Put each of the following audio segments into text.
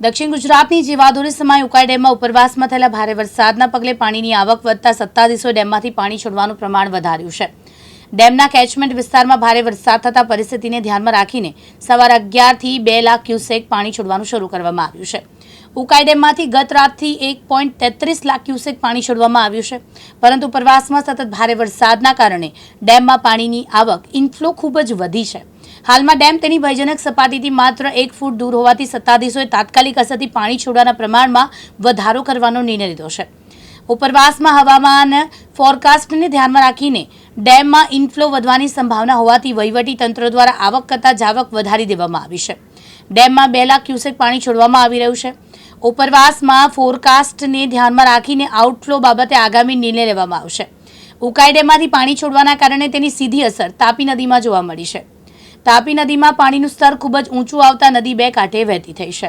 દક્ષિણ ગુજરાતની જીવાદોરી સમાય ઉકાઈ ડેમમાં ઉપરવાસમાં થયેલા ભારે વરસાદના પગલે પાણીની આવક વધતા સત્તાધીશોએ ડેમમાંથી પાણી છોડવાનું પ્રમાણ વધાર્યું છે. ડેમના કેચમેન્ટ વિસ્તારમાં ભારે વરસાદ થતા પરિસ્થિતિને ધ્યાનમાં રાખીને સવારે અગિયારથી બે લાખ ક્યુસેક પાણી છોડવાનું શરૂ કરવામાં આવ્યું છે. ઉકાઈ ડેમમાંથી ગત રાતથી એક પોઈન્ટ તેત્રીસ લાખ ક્યુસેક પાણી છોડવામાં આવ્યું છે. પરંતુ ઉપરવાસમાં સતત ભારે વરસાદના કારણે ડેમમાં પાણીની આવક ઇનફ્લો ખૂબ જ વધી છે. હાલમાં ડેમ તેની ભયજનક સપાટીથી માત્ર એક ફૂટ દૂર હોવાથી સત્તાધીશોએ તાત્કાલિક અસરથી પાણી છોડવાના પ્રમાણમાં વધારો કરવાનો નિર્ણય લીધો છે. ઉપરવાસમાં હવામાન ફોરકાસ્ટને ધ્યાનમાં રાખીને ડેમમાં ઇનફ્લો વધવાની સંભાવના હોવાથી તંત્ર દ્વારા આવક કરતાં જાવક વધારી દેવામાં આવી છે. ડેમમાં બે લાખ ક્યુસેક પાણી છોડવામાં આવી રહ્યું છે. ઉપરવાસમાં ફોરકાસ્ટને ધ્યાનમાં રાખીને આઉટફ્લો બાબતે આગામી નિર્ણય લેવામાં આવશે. ઉકાઈ ડેમમાંથી પાણી છોડવાના કારણે તેની સીધી અસર તાપી નદીમાં જોવા મળી છે. તાપી નદીમાં પાણીનું સ્તર ખૂબ જ ઊંચું આવતા નદી બે કાંઠે વહેતી થઈ છે.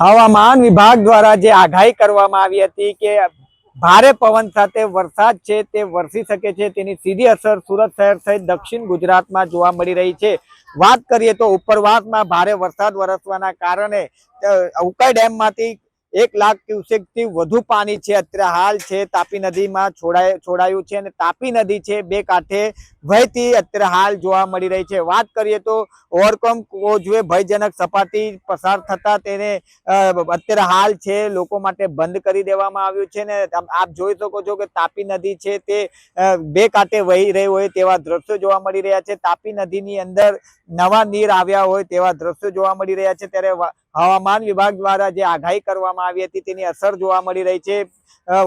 હવામાન વિભાગ દ્વારા જે આગાહી કરવામાં આવી હતી કે ભારે પવન સાથે વરસાદ છે તે વરસી શકે છે, તેની સીધી અસર સુરત શહેર સહિત દક્ષિણ ગુજરાતમાં જોવા મળી રહી છે. વાત કરીએ તો ઉપરવાસમાં ભારે વરસાદ વરસવાના કારણે ઉકાઈ ડેમમાંથી એક લાખ ક્યુસેકથી વધુ પાણી છે. અત્યારે હાલ છે, તાપી નદીમાં છોડાય છોડાયું છે અને તાપી નદી છે બે કાંઠે વહેતી અત્યારે હાલ જોવા મળી રહી છે. વાત કરીએ તો ઓવરકોમ કોઝવે ભયજનક સપાટી પસાર થતા તેને અત્યારે હાલ છે, લોકો માટે બંધ કરી દેવામાં આવ્યું છે ને આપ જોઈ શકો છો કે તાપી નદી છે તે બે કાંઠે વહી રહી હોય તેવા દ્રશ્યો જોવા મળી રહ્યા છે. તાપી નદીની અંદર નવા નીર આવ્યા હોય તેવા દ્રશ્યો જોવા મળી રહ્યા છે. ત્યારે હવામાન વિભાગ દ્વારા જે આગાહી કરવામાં આવી હતી તેની અસર જોવા મળી રહી છે.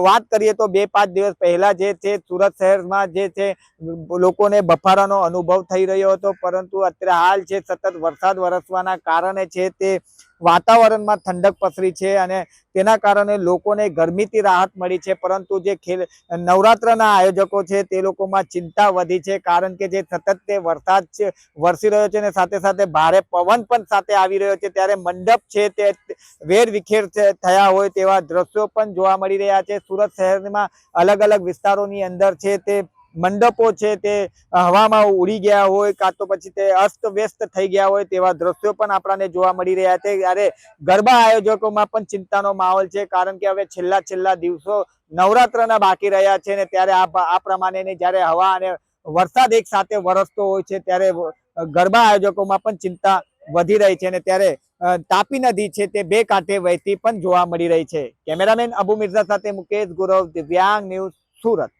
વાત કરીએ તો બે પાંચ દિવસ પહેલા જે છે સુરત શહેરમાં જે છે લોકોને બફારાનો અનુભવ થઈ રહ્યો હતો. પરંતુ અત્યારે હાલ છે સતત વરસાદ વરસવાના કારણે છે તે વાતાવરણમાં ઠંડક પસરી છે અને તેના કારણે લોકોને ગરમીથી રાહત મળી છે. પરંતુ જે ખેલ, નવરાત્રના આયોજકો છે તે લોકોમાં ચિંતા વધી છે કારણ કે જે સતત તે વરસાદ છે, વરસી રહ્યો છે અને સાથે સાથે ભારે પવન પણ સાથે આવી રહ્યો છે. ત્યારે મંડપ છે તે વેર વિખેર થયા હોય તેવા દ્રશ્યો પણ જોવા મળી રહ્યા છે. સુરત શહેરમાં અલગ અલગ વિસ્તારોની અંદર છે તે મંડપો છે તે હવામાં ઉડી ગયા હોય, કાં તો પછી તે અસ્ત વ્યસ્ત થઈ ગયા હોય તેવા દ્રશ્યો પણ આપણને જોવા મળી રહ્યા છે. ત્યારે ગરબા આયોજકોમાં પણ ચિંતાનો માહોલ છે, કારણ કે હવે છેલ્લા છેલ્લા દિવસો નવરાત્રના બાકી રહ્યા છે ને ત્યારે આ આ પ્રમાણેની જ્યારે હવા અને વરસાદ એક સાથે વરસતો હોય છે ત્યારે ગરબા આયોજકોમાં પણ ચિંતા વધી રહી છે અને ત્યારે તાપી નદી છે તે બે કાંઠે વહેતી પણ જોવા મળી રહી છે. કેમેરામેન અબુ મિર્ઝા સાથે મુકેશ ગુરવ, દિવ્યાંગ ન્યૂઝ સુરત.